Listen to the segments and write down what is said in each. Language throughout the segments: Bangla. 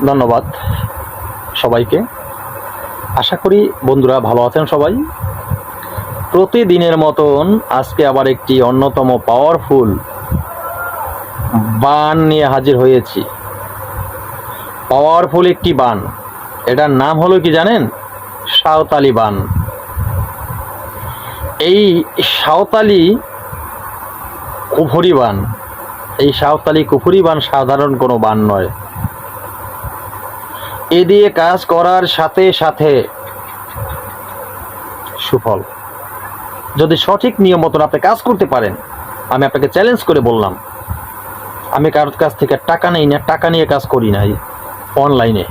ধন্যবাদ সবাইকে। আশা করি বন্ধুরা ভালো আছেন সবাই। প্রতিদিনের মতন আজকে আবার একটি অন্যতম পাওয়ারফুল বান নিয়ে হাজির হয়েছি। পাওয়ারফুল একটি বান। এটার নাম হলো কি জানেন? সাঁওতালি বান। এই সাঁওতালি কুফুরি বান। এই সাঁওতালি কুফুরি বান সাধারণ কোনো বান নয়। এ দিয়ে কাজ করার সাথে সাথে সুফল। যদি সঠিক নিয়ম মতন আপনি কাজ করতে পারেন, আমি আপনাকে চ্যালেঞ্জ করে বললাম, আমি কারোর কাছ থেকে টাকা নেই না, টাকা নিয়ে কাজ করি নাই অনলাইনে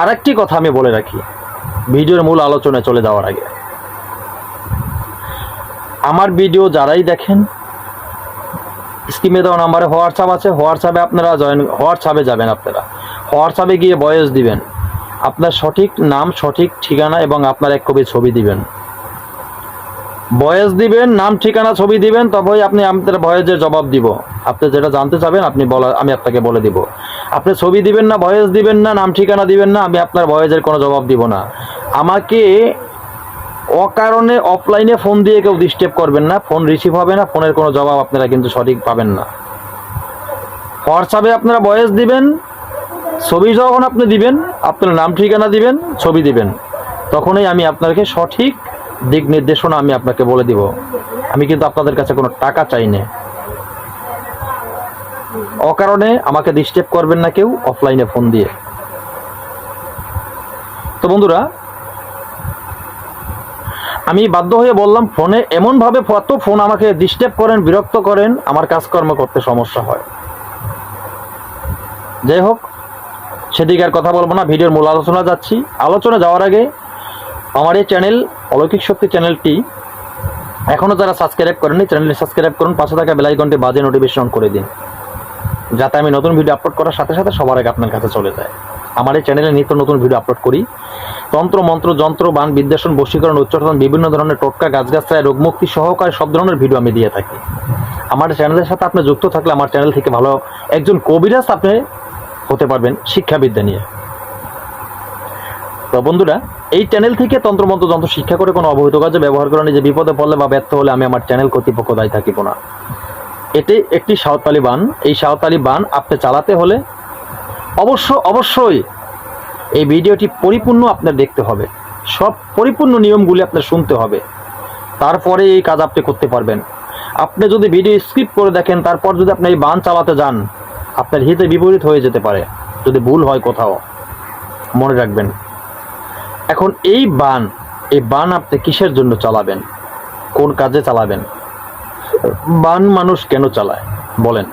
আর একটি কথা আমি বলে রাখি, ভিডিওর মূল আলোচনায় চলে যাওয়ার আগে। আমার ভিডিও যারাই দেখেন স্কিমে দেওয়া নাম্বারে হোয়াটসঅ্যাপ আছে, হোয়াটসঅ্যাপে আপনারা জয়েন হোয়াটসঅ্যাপে যাবেন আপনারা। হোয়াটসঅ্যাপে গিয়ে বয়স দিবেন। আপনার সঠিক নাম, সঠিক ঠিকানা এবং আপনার এক কপি ছবি দিবেন। বয়স দিবেন, নাম, ঠিকানা, ছবি দিবেন, তবেই আপনি আপনার ভয়েসের জবাব দিব। আপনি যেটা জানতে চাবেন, আপনি বলা, আমি আপনাকে বলে দিব। আপনি ছবি দিবেন না ভয়েস দিবেন না, নাম, ঠিকানা দিবেন না, আমি আপনার ভয়েসের কোনো জবাব দিব না। আমাকে অকারণে অফলাইনে ফোন দিয়ে কেউ ডিস্টার্ব করবেন না ফোন রিসিভ হবে না ফোনের কোনো জবাব আপনারা কিন্তু সঠিক পাবেন না। হোয়াটসঅ্যাপে আপনারা ভয়েস দিবেন ছবি যখন আপনি দিবেন, আপনার নাম, ঠিকানা দিবেন, ছবি দিবেন, তখনই আমি আপনাকে সঠিক দিক নির্দেশনা আমি আপনাকে বলে দিব। আমি কিন্তু আপনাদের কাছে কোনো টাকা চাই না। অকারণে আমাকে ডিস্টার্ব করবেন না কেউ অফলাইনে ফোন দিয়ে। তো বন্ধুরা, আমি বাধ্য হয়ে বললাম ফোনে এমনভাবে এত ফোন আমাকে ডিস্টার্ব করেন, বিরক্ত করেন, আমার কাজকর্ম করতে সমস্যা হয়। যাই হোক সেদিকে আর কথা বলব না, ভিডিওর মূল আলোচনা যাচ্ছি। আলোচনা যাওয়ার আগে আমার এই চ্যানেল, অলৌকিক শক্তি চ্যানেলটি এখনও যারা সাবস্ক্রাইব করেনি চ্যানেলটি সাবস্ক্রাইব করুন, পাশে থাকা বেলাইকনটি বাজে নোটিফিকেশন করে দিন, যাতে আমি নতুন ভিডিও আপলোড করার সাথে সাথে সবার আগে আপনার কাছে চলে যায়। আমার এই চ্যানেলে নিত্য নতুন ভিডিও আপলোড করি। তন্ত্র, মন্ত্র, যন্ত্র, বান, বিদ্বেষণ, বশীকরণ উচ্চারণ বিভিন্ন ধরনের টোটকা গাছগাছায় রোগমুক্তি সহকারে সব ধরনের ভিডিও আমি দিয়ে থাকি। আমার চ্যানেলের সাথে আপনি যুক্ত থাকলে আমার চ্যানেল থেকে ভালো একজন কবিরাজ আপনি হতে পারবেন শিক্ষাবিদ্যা নিয়ে। তো বন্ধুরা, এই চ্যানেল থেকে তন্ত্রমন্ত্র যন্ত্র শিক্ষা করে কোনো অবহিত কাজে ব্যবহার করে নিজে বিপদে পড়লে বা ব্যর্থ হলে আমি আমার চ্যানেল কর্তৃপক্ষ দায়ী থাকিব না। এটি একটি সাঁওতালি বান। এই সাঁওতালি বান আপনি চালাতে হলে অবশ্য, অবশ্যই এই ভিডিওটি পরিপূর্ণ আপনার দেখতে হবে। সব পরিপূর্ণ নিয়মগুলি আপনার শুনতে হবে। তারপরে এই কাজ আপনি করতে পারবেন। আপনি যদি ভিডিও স্কিপ করে দেখেন, তারপর যদি আপনি এই বান চালাতে যান আপনার হিতে বিপরীত হয়ে যেতে পারে, যদি ভুল হয় কোথাও। মনে রাখবেন। এখন এই বান এই বান আপনি কিসের জন্য চালাবেন? কোন কাজে চালাবেন? বান মানুষ কেন চালায়? বলেন।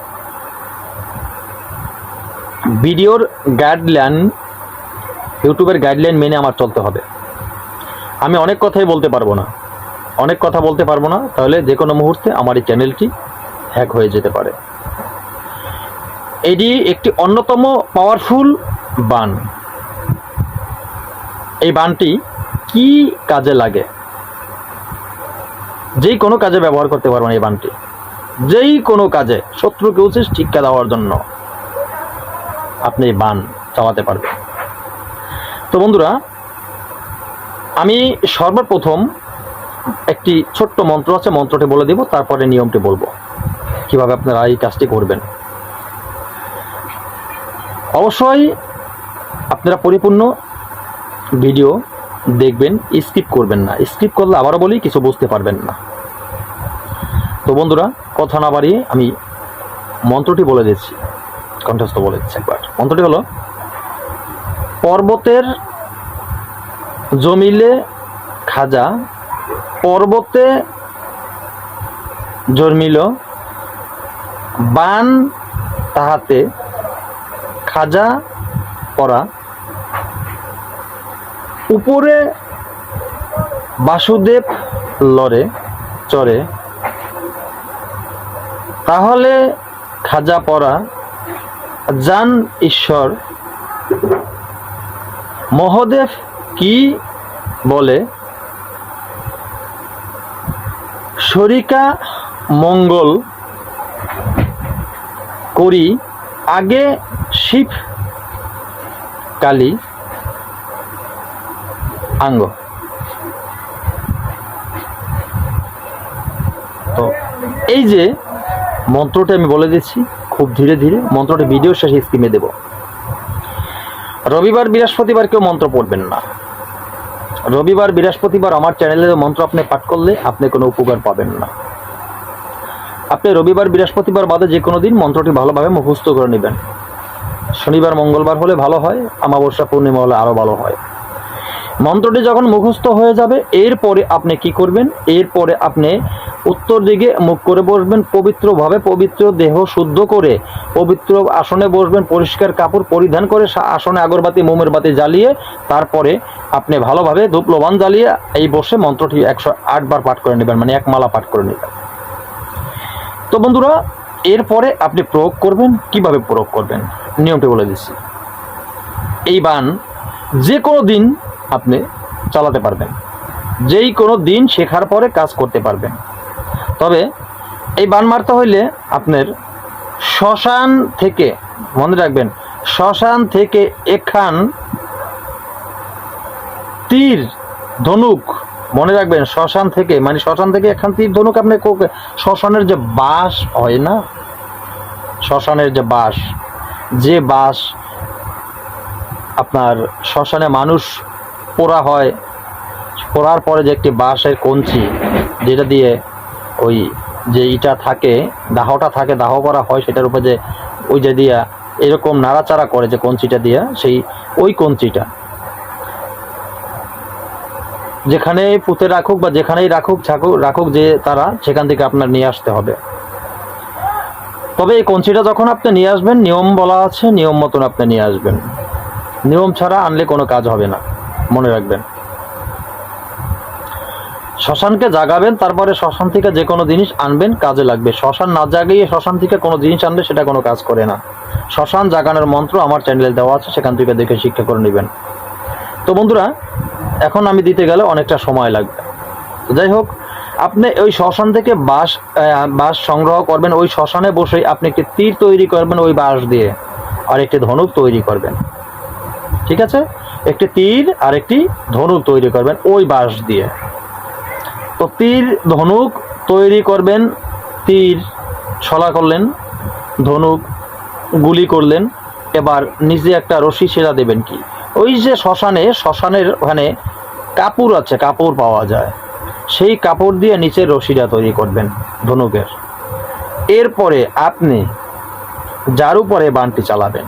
ভিডিওর গাইডলাইন ইউটিউবের গাইডলাইন মেনে আমার চলতে হবে। আমি অনেক কথাই বলতে পারব না। অনেক কথা বলতে পারব না, তাহলে যে কোনো মুহূর্তে আমার এই চ্যানেলটি হ্যাক হয়ে যেতে পারে। এটি একটি অন্যতম পাওয়ারফুল বান। এই বানটি কি কাজে লাগে? যেই কোনো কাজে ব্যবহার করতে পারবেন এই বানটি। যেই কোনো কাজে শত্রুকে উচিত শিক্ষা দেওয়ার জন্য আপনি এই বান চালাতে পারবেন। তো বন্ধুরা, আমি সর্বপ্রথম একটি ছোট্ট মন্ত্র আছে, মন্ত্রটি বলে দিব, তারপরে নিয়মটি বলব। কীভাবে আপনারা এই কাজটি করবেন? অবশ্যই আপনারা পরিপূর্ণ ভিডিও দেখবেন স্কিপ করবেন না। স্কিপ করলে আবারও বলি, কিছু বুঝতে পারবেন না। তো বন্ধুরা, কথা না বাড়িয়ে আমি মন্ত্রটি বলে দিচ্ছি। কণ্ঠস্থ বলে দিচ্ছি একবার। মন্ত্রটি হলো, পর্বতের জমিলে খাজা পর্বতে জন্মিল, বান তাহাতে খাজা পরা। উপরে বাসুদেব লরে চরে তাহলে খাজা পরা, জান ঈশ্বর, মহদেব কি বলে? শরিকা মঙ্গল করি, আগে শিব, কালী, আঙ্গ। তো এই যে মন্ত্রটা আমি বলে দিচ্ছি, খুব ধীরে ধীরে মন্ত্রটা ভিডিও শেষে স্কিমে দেব। রবিবার, বৃহস্পতিবার কেউ মন্ত্র পড়বেন না। রবিবার, বৃহস্পতিবার আমার চ্যানেলের মন্ত্র আপনি পাঠ করলে আপনি কোনো উপকার পাবেন না। আপনি রবিবার, বৃহস্পতিবার বাদে যে কোনো দিন মন্ত্রটি ভালোভাবে মুখস্থ করে নেবেন। শনিবার, মঙ্গলবার হলে ভালো হয়, অমাবস্যা, পূর্ণিমা হলে আরও ভালো হয়। মন্ত্রটি যখন মুখস্থ হয়ে যাবে, এরপরে আপনি কি করবেন? এরপরে আপনি উত্তর দিকে মুখ করে বসবেন, পবিত্রভাবে পবিত্র দেহ শুদ্ধ করে পবিত্র আসনে বসবেন, পরিষ্কার কাপড় পরিধান করে আসনে আগরবাতি, মোমের বাতি জ্বালিয়ে তারপরে আপনি ভালোভাবে ধূপ লোবান জ্বালিয়ে এই বসে মন্ত্রটি একশো আটবার পাঠ করে নেবেন মানে এক মালা পাঠ করে নেবেন। তো বন্ধুরা, এরপরে আপনি প্রয়োগ করবেন, কীভাবে প্রয়োগ করবেন? নিয়মটি বলে দিচ্ছি। এই বান যে কোনো দিন আপনি চালাতে পারবেন। যেই কোনো দিন শেখার পরে কাজ করতে পারবেন। তবে এই বান মারতে হইলে আপনার শ্মশান থেকে, মনে রাখবেন, শ্মশান থেকে এখান তীর, ধনুক, মনে রাখবেন, শ্মশান থেকে মানে শ্মশান থেকে এখান তীর, ধনুক আপনি শ্মশানের যে বাস হয় না? শ্মশানের যে বাস যে বাস আপনার শ্মশানে মানুষ পোড়া হয়, পোড়ার পরে যে একটি বাঁশের কঞ্চি, যেটা দিয়ে ওই যে ইটা থাকে, দাহটা থাকে, দাহ করা হয়, সেটার উপর যে ওই যে দিয়া এরকম নাড়াচাড়া করে যে কঞ্চিটা দিয়া, সেই ওই কঞ্চিটা। যেখানে পুঁতে রাখুক বা যেখানেই রাখুক ছাকুক রাখুক যে তারা, সেখান থেকে আপনার নিয়ে আসতে হবে। তবে এই কঞ্চিটা যখন আপনি নিয়ে আসবেন, নিয়ম বলা আছে, নিয়ম মতন আপনি নিয়ে আসবেন। নিয়ম ছাড়া আনলে কোনো কাজ হবে না, মনে রাখবেন। শ্মশানকে জাগাবেন, তারপরে শ্মশান থেকে যে কোনো জিনিস আনবেন, কাজে লাগবে। শ্মশান না জাগিয়ে শ্মশান থেকে কোনো জিনিস আনলে সেটা কোনো কাজ করে না। শ্মশান জাগানোর মন্ত্র আমার চ্যানেলে দেওয়া আছে, সেখান থেকে দেখে শিক্ষা করে নেবেন। তো বন্ধুরা, এখন আমি দিতে গেলে অনেকটা সময় লাগবে। যাই হোক আপনি ওই শ্মশান থেকে বাঁশ বাঁশ সংগ্রহ করবেন। ওই শ্মশানে বসেই আপনি একটি তীর তৈরি করবেন ওই বাঁশ দিয়ে, আর একটি ধনুক তৈরি করবেন। ঠিক আছে? একটি তীর আর একটি ধনুক তৈরি করবেন ওই বাঁশ দিয়ে। তো তীর, ধনুক তৈরি করবেন, তীর ছলা করলেন, ধনুক গুলি করলেন, এবার নিজে একটা রশি সেরা দেবেন কি? ওই যে শ্মশানে, শ্মশানের ওখানে কাপড় আছে, কাপড় পাওয়া যায়। সেই কাপড় দিয়ে নিচের রশিটা তৈরি করবেন ধনুকের। এরপরে আপনি যার উপরে বানটি চালাবেন,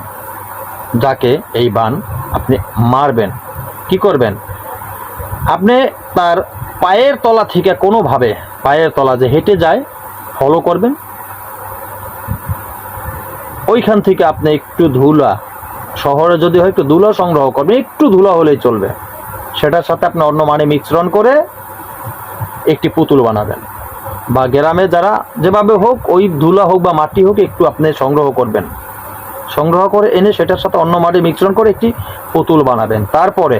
যাকে এই বান আপনি মারবেন, কি করবেন? আপনি তার পায়ের তলা থেকে কোনোভাবে, পায়ের তলা যে হেঁটে যায় ফলো করবেন। ওইখান থেকে আপনি একটু ধুলা, শহরে যদি হয় একটু ধুলা সংগ্রহ করবেন, একটু ধুলা হলেই চলবে। সেটার সাথে আপনি অন্য মানে মিশ্রণ করে একটি পুতুল বানাবেন। বা গ্রামে যারা যেভাবে হোক, ওই ধুলা হোক বা মাটি হোক, একটু আপনি সংগ্রহ করবেন। সংগ্রহ করে এনে সেটার সাথে অন্য মাটি মিশ্রণ করে একটি পুতুল বানাবেন। তারপরে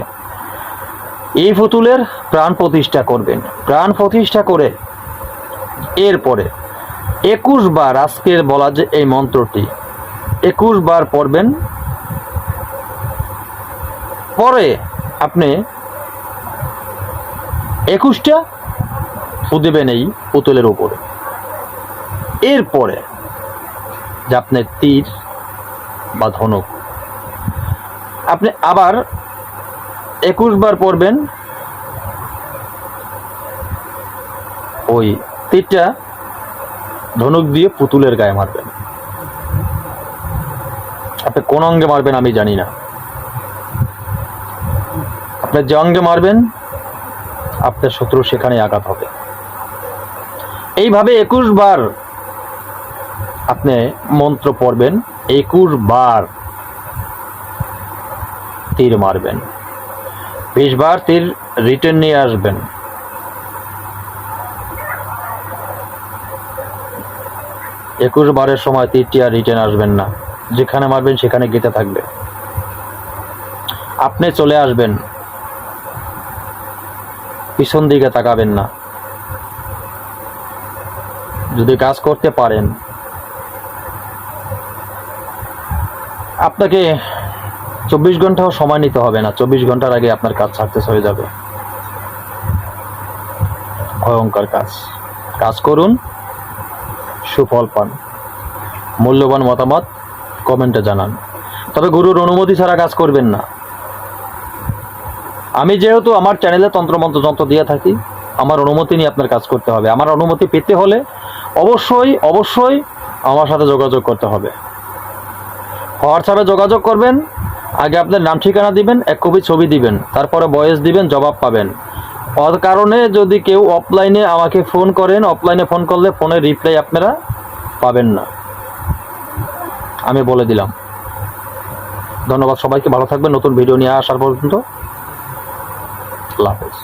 এই পুতুলের প্রাণ প্রতিষ্ঠা করবেন। প্রাণ প্রতিষ্ঠা করে এরপরে একুশ বার আজকের বলা যে এই মন্ত্রটি, একুশ বার পড়বেন। পরে আপনি একুশটা ফু দেবেন এই পুতুলের উপরে। এরপরে যে আপনার তীর বা ধনুক, আপনি আবার একুশ বার পড়বেন ওই তীরটা ধনুক দিয়ে পুতুলের গায়ে মারবেন। আপনি কোন অঙ্গে মারবেন আমি জানি না। আপনি যে অঙ্গে মারবেন, আপনার শত্রু সেখানে আঘাত হবে। এইভাবে একুশ বার আপনি মন্ত্র পড়বেন, একুশ বার তীর মারবেন, বিশ বার তীর রিটার্ন নিয়ে আসবেন। একুশ বারের সময় তীরটি আর রিটার্ন আসবেন না। যেখানে মারবেন সেখানে গেতে থাকবে। আপনি চলে আসবেন। পিছন দিকে তাকাবেন না। যদি কাজ করতে পারেন। আপনাকে চব্বিশ ঘন্টাও সময় নিতে হবে না। চব্বিশ ঘণ্টার আগে আপনার কাজ সাকসেস হয়ে যাবে। ভয়ঙ্কর কাজ। কাজ করুন, সুফল পান। মূল্যবান মতামত কমেন্টে জানান। তবে গুরুর অনুমতি ছাড়া কাজ করবেন না। আমি যেহেতু আমার চ্যানেলে তন্ত্রমন্ত্র যন্ত্র দিয়ে থাকি, আমার অনুমতি নিয়ে আপনার কাজ করতে হবে। আমার অনুমতি পেতে হলে অবশ্যই অবশ্যই আমার সাথে যোগাযোগ করতে হবে। হোয়াটসঅ্যাপে যোগাযোগ করবেন, আগে আপনার নাম, ঠিকানা দিবেন, এক কপি ছবি দিবেন, তারপরে ভয়েস দিবেন, জবাব পাবেন। ওর কারণে যদি কেউ অফলাইনে আমাকে ফোন করেন অফলাইনে ফোন করলে ফোনের রিপ্লাই আপনারা পাবেন না। আমি বলে দিলাম। ধন্যবাদ সবাইকে, ভালো থাকবেন, নতুন ভিডিও নিয়ে আসার পর্যন্ত। আল্লাহ হাফেজ।